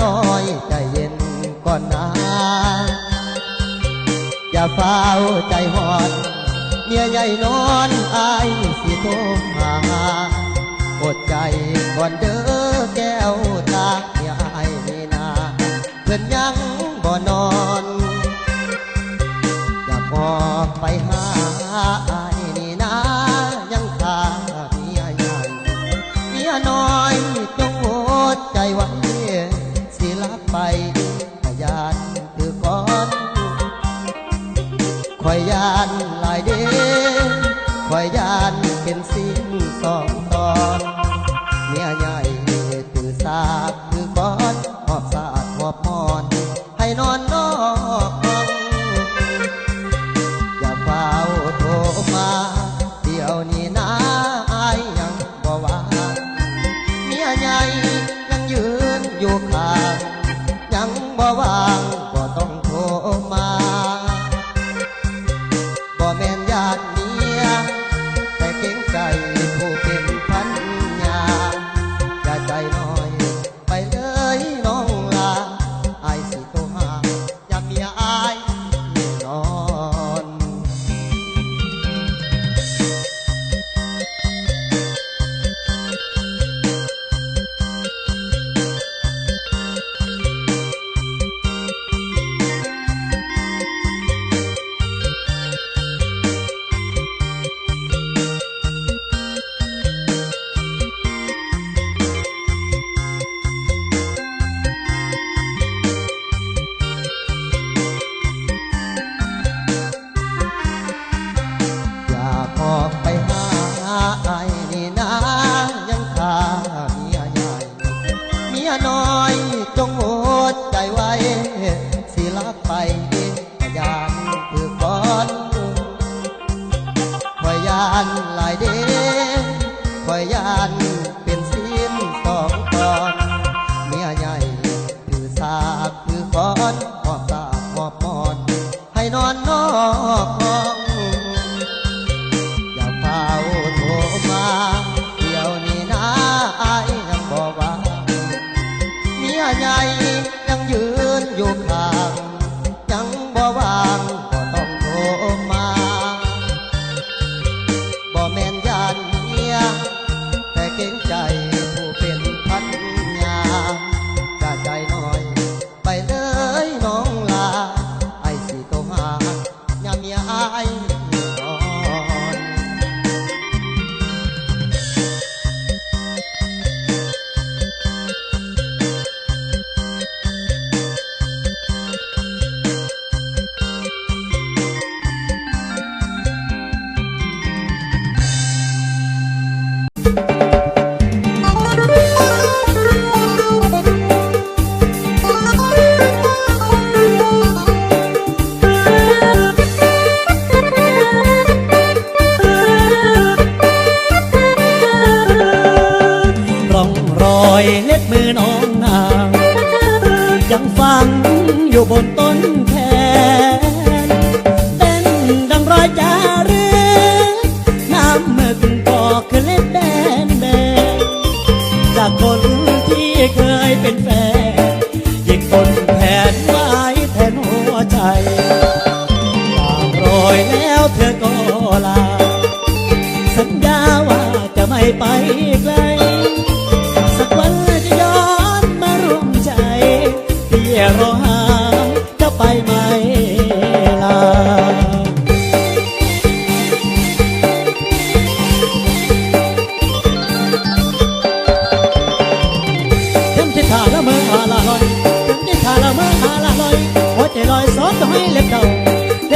น้อยใจเย็นก่อนนะอย่าเฝ้าใจหอดเมียใหญ่นอนอายสิโทมหาอดใจก่อนเด้อแก้วตาเมียไอ้นี่นาเพื่อนยังบ่นอนอย่าพอไปหาไอ้นี่นายังขาเมียใหญ่เมียน้อยจงอดใจไว้ คอยยานหลายเด้คอยยานเป็นสิ่งสองตอนเมียใหญ่ตือสาบคือก้อนหอบสาดหอบมอน ให้นอนนอกห้องอย่าเฝ้าโทรมา เดี๋ยวนี้นะอายยังบ่ว่าเมียใหญ่ยังยืนอยู่ข้างยังบ่ว่าานหลายเด้คอยยานเป็นสิ้นสองตอนเมียใหญ่คือสากคือก้อนหอบสากหอบมอนให้นอนนอกห้องอย่าเฝ้าโทรมาเดี๋ยวนี้นะอายยังบอกว่าเมียใหญ่ยังยืนอยู่ข้างยังบ่วางก็ต้อง ฟังอยู่บนต้น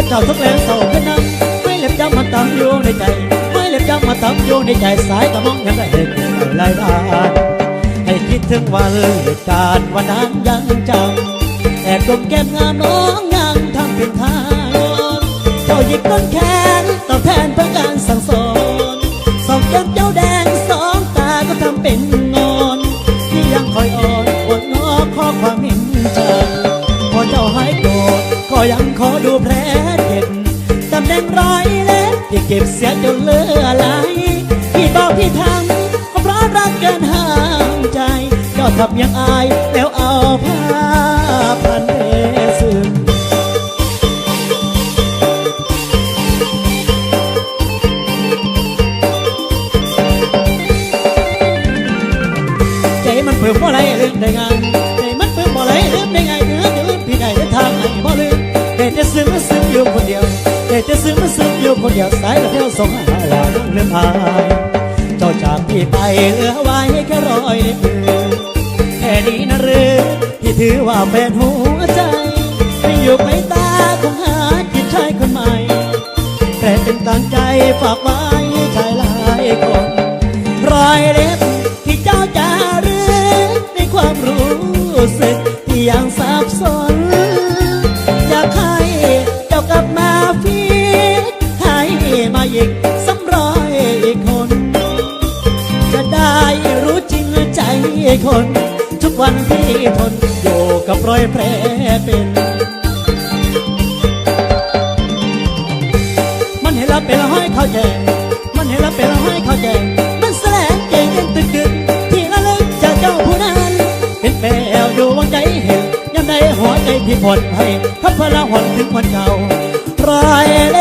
เล็บเก่าทุกแรงเศร้าขึ้นน้ำไม่เล็บจำมันตำอยู่ในใจ ไม่เล็บจำมาตำอยู่ในใจสายตะมองยังได้เห็นอะไรบ้างให้คิดถึงวันเหตุการณ์วันนั้นยังจำแอบดมแก้มงามน้องยังทำเป็นทานอนเจ้าหยิบต้นแขนตอบแทนเพื่อการสั่งสอนสองแก้มเจ้าแดงสองตาก็ทำเป็นงอนที่ยังคอยอ่อนอดงอข้อความเห็นใจพอเจ้าหายโกรธก็ยังขอดูแผล เต็มร้อยเล็บอย่าเก็บเสียจนเลือไหลพี่บอกพี่ทำก็เพราะรักเกินห่างใจก็ทำยังอายแล้วเอาผ้าพันเอซึมใจมันเผื่อเพาอะไรเรื่องใดงาน ซ้ายแล้วเที่ยวส่งหาลาเรื่องพายเจ้าจากพี่ไปเหลือไว้แค่รอยในมือแค่นี้นะหรือที่ถือว่าเป็นหัวใจไม่อยู่ไม่ตาคงหาจิตชายคนใหม่แต่เป็นตั้งใจฝากไว้ชายหลายคนรอยเล มาอีกสำร้อยอีกคน จะได้รู้จริงใจคน ทุกวันที่ทนอยู่กับรอยแผลเป็นมันเห็นแล้วเป็นห้อยเขาแจงมันเห็นแล้วเป็นห้อยเขาแจงมันแสลงเก่งยังตึกตึกที่ละลึกจากเจ้าผู้นั้นเป็นแปลวอยู่วังใจเห็นยังในหัวใจพี่ผ่อนให้ทับพละหอนถึงวันเก่ารอยเล